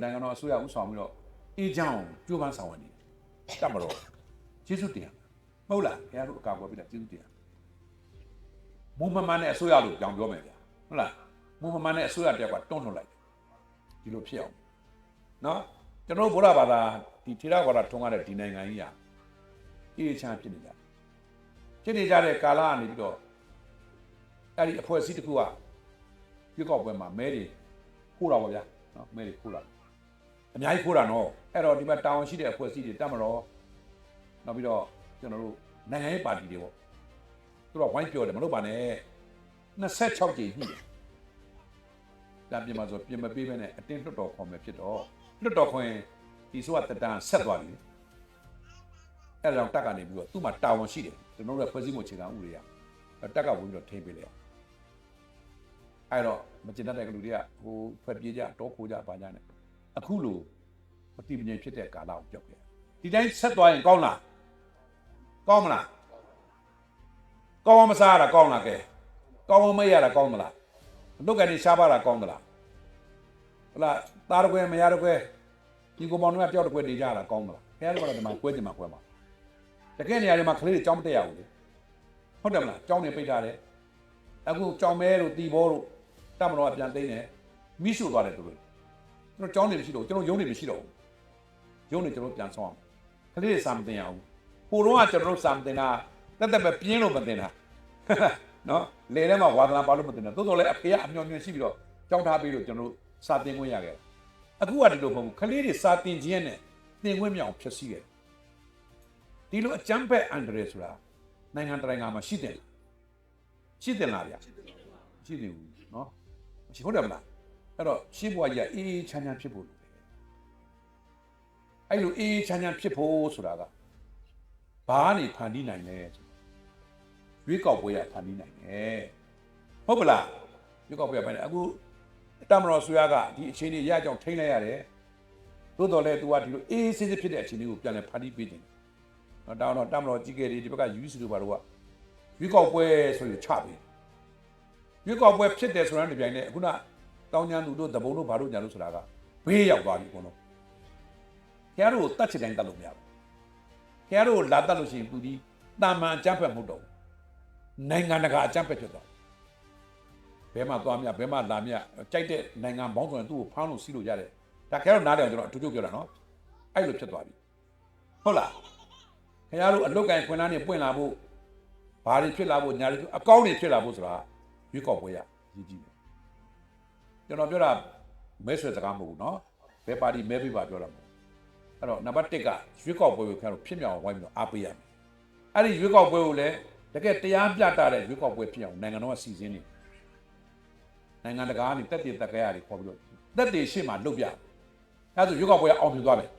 နိုင်ငံတော်အစိုးရဥဆောင်ပြီးတော့အေးချမ်းအောင်ကြိုးပမ်းဆောင်ရွက်နေတယ်တတ်မတော်ကျေးဇူးတင်ရမဟုတ်လားခင်ဗျားတို့အကာအကွယ်ပြတာကျေးဇူးတင်ရမူမမှန်တဲ့အစိုးရလို့ကြောင်ပြောမယ်ဗျာဟုတ်လားမူမမှန်တဲ့အစိုးရတယောက်ကတွန်းလှန်လိုက်တယ်ဒီလိုဖြစ်အောင်နော်ကျွန်တော်တို့ဗုဒ္ဓဘာသာဒီထေရဝါဒထုံးရတဲ့ဒီနိုင်ငံကြီးဟာအေးချမ်းဖြစ်နေကြတယ်ဖြစ်နေကြတဲ့ကာလကနေပြီးတော့အဲ့ဒီအဖွဲ့အစည်းတစ်ခုကရွေးကောက်ပွဲမှာမဲတွေခိုးတာပါဗျာနော်မဲတွေခိုးတာ အများကြီးခိုးတာနော်အဲ့တော့ဒီမှာတာဝန်ရှိတဲ့အဖွဲ့အစည်းတွေတက်မတော်နောက်ပြီးတော့ကျွန်တော်တို့နိုင်ငံရေးပါတီတွေပေါ့သူတို့ကဝိုင်းပြောတယ်မလုပ်ပါနဲ့26ကြိမ်ညှိတယ်ဒါပြင်မှာဆိုပြင်မပေးဘဲနဲ့အတင်းလွတ်တော်ခေါ်မယ်ဖြစ်တော့လွတ်တော်ခေါ်ရင်ဒီဆိုကတတန်ဆက်သွားပြီအဲ့ဒါကြောင့်တက်ကနေပြီးတော့သူ့မှာတာဝန်ရှိတယ်ကျွန်တော်တို့ရဲ့ဖွဲ့စည်းမှုအခြေခံဥပဒေရအဲ့တက်ကဝင်ပြီးတော့ထိန်းပေးလိုက်အောင်အဲ့တော့မကျင်တတ်တဲ့လူတွေကဟိုဖွဲ့ပြေးကြတောခိုးကြပါကြနဲ့ အခုလိုမတိမငြိမ်ဖြစ်တဲ့ကာလကိုကြောက်ခဲ့ဒီတိုင်းဆက်သွားရင်ကောင်းလားကောင်းမလားကောင်းမစားရတာကောင်းလားကဲကောင်းမမေ့ရတာကောင်းမလားလုတ်ကနေရှားပါတာကောင်းသလားဟလာသားတကွဲမရတကွဲဒီကောင်မောင်တွေကကြောက်တကွဲနေကြတာကောင်းမလားခင်ဗျားတို့ကတော့ဒီမှာကွဲကြမှာကွဲမှာတကယ်နေရာတွေမှာကလေးတွေကြောင်းမတက်ရဘူးလေဟုတ်တယ်မလားကြောင်းနေပိတ်ထားတယ်အခုကြောင်းမဲတို့တီဘောတို့တမတော်ကပြန်သိမ်းတယ်မိရှုသွားတယ်သူတို့ ကျွန်တော်ကြောင်းနေမရှိတော့ဘူးကျွန်တော်ရုံးနေမရှိတော့ဘူးရုံးနေကျွန်တော်ပြန်ဆောင်အောင်ကလေးတွေစာမတင်ရအောင်ဟိုတော့ကကျွန်တော်တို့စာမတင်တာတက်တက်ပဲပြင်းလို့မတင်တာနော်လေထဲမှာဝါသနာပါလို့မတင်တာသို့တော်လည်းအဖေကအမျော်မြင်ရှိပြီးတော့ကြောင်းထားပြီးတော့ကျွန်တော်တို့စာတင်ခွင့်ရခဲ့အခုကဒီလိုမဟုတ်ဘူးကလေးတွေစာတင်ခြင်းနဲ့တင်ခွင့်မြောင်ဖြစ်စီခဲ့ဒီလိုအကြမ်းဖက်အန်ဒရယ်ဆိုတာနိုင်ငံတကာမှာရှိတယ်လားရှိတယ်လားဗျာရှိတယ်ဘူးနော်မရှိဟုတ်တယ်မလား အဲ့တော့ရှင်းဘွားကြီးကအေးအေးချမ်းချမ်းဖြစ်ဖို့လိုတယ်အဲ့လိုအေးအေးချမ်းချမ်းဖြစ်ဖို့ဆိုတာကဘာကနေဖန်တီးနိုင်လဲဆိုရွေးကောက်ပွဲရဖန်တီးနိုင်တယ်ဟုတ်ပလားရွေးကောက်ပွဲရဖန်တီးအခုတမတော်ဆွေရကဒီအခြေအနေရကြောင်ထိန်းလိုက်ရတယ်သို့တော်လည်း तू ကဒီလိုအေးအေးဆေးဆေးဖြစ်တဲ့အခြေအနေကိုပြန်လဲဖန်တီးပေးတယ်နော်တောင်းတော့တမတော်ကြီးကလေးဒီဘက်ကယူစီတို့ဘာလို့ကရွေးကောက်ပွဲဆိုရင်ချပေးရွေးကောက်ပွဲဖြစ်တယ်ဆိုတဲ့ဒီပြိုင်နဲ့ခုန တောင်းကျမ်းသူတို့တပုံတို့ဘာလို့ညာလို့ဆိုတာကဘေးရောက်သွားပြီအကုန်လုံးခင်ဗျားတို့ကိုတတ်ချင်တိုင်းတတ်လို့မရဘူးခင်ဗျားတို့ကိုလာတတ်လို့ရှိရင်သူဒီတာမန်အကြမ်းဖက်မဟုတ်တော့ဘူးနိုင်ငံတကာအကြမ်းဖက်ဖြစ်သွားဘဲမှာသွားမြဘဲမှာလာမြကြိုက်တဲ့နိုင်ငံဘောင်းဆိုရင်သူ့ကိုဖမ်းလို့စီးလို့ရတယ်ဒါခင်ဗျားတို့နားတယ်ကျွန်တော်အထူးချုပ်ပြောတာနော်အဲ့လိုဖြစ်သွားပြီဟုတ်လားခင်ဗျားတို့အလုတ်ကန်ခွင်သားနေပွင့်လာဖို့ဘာတွေဖြစ်လာဖို့ညာတွေအကောင်းတွေဖြစ်လာဖို့ဆိုတာရွေးကောက်ပွဲရရည်ကြည့်တယ် ကျွန်တော်ပြောတာမဲဆွဲစကားမဟုတ်ဘူးเนาะဘယ်ပါတီမဲပေးပါပြောတာမဟုတ်အဲ့တော့နံပါတ်1ကရွေးကောက်ပွဲကိုခင်ဗျားတို့ဖြစ်မြောင်ဝိုင်းပြီးတော့အားပေးရမယ်အဲ့ဒီရွေးကောက်ပွဲကိုလည်းတကယ်တရားပြတာတဲ့ရွေးကောက်ပွဲဖြစ်အောင်နိုင်ငံတော်ကစီစဉ်နေနိုင်ငံတကာကနေတက်တည်တက်ကြရတွေခေါ်ပြီးတော့တက်တည်ရှေ့မှာလုပ်ပြအဲ့ဒါဆိုရွေးကောက်ပွဲကအောင်မြင်သွားတယ်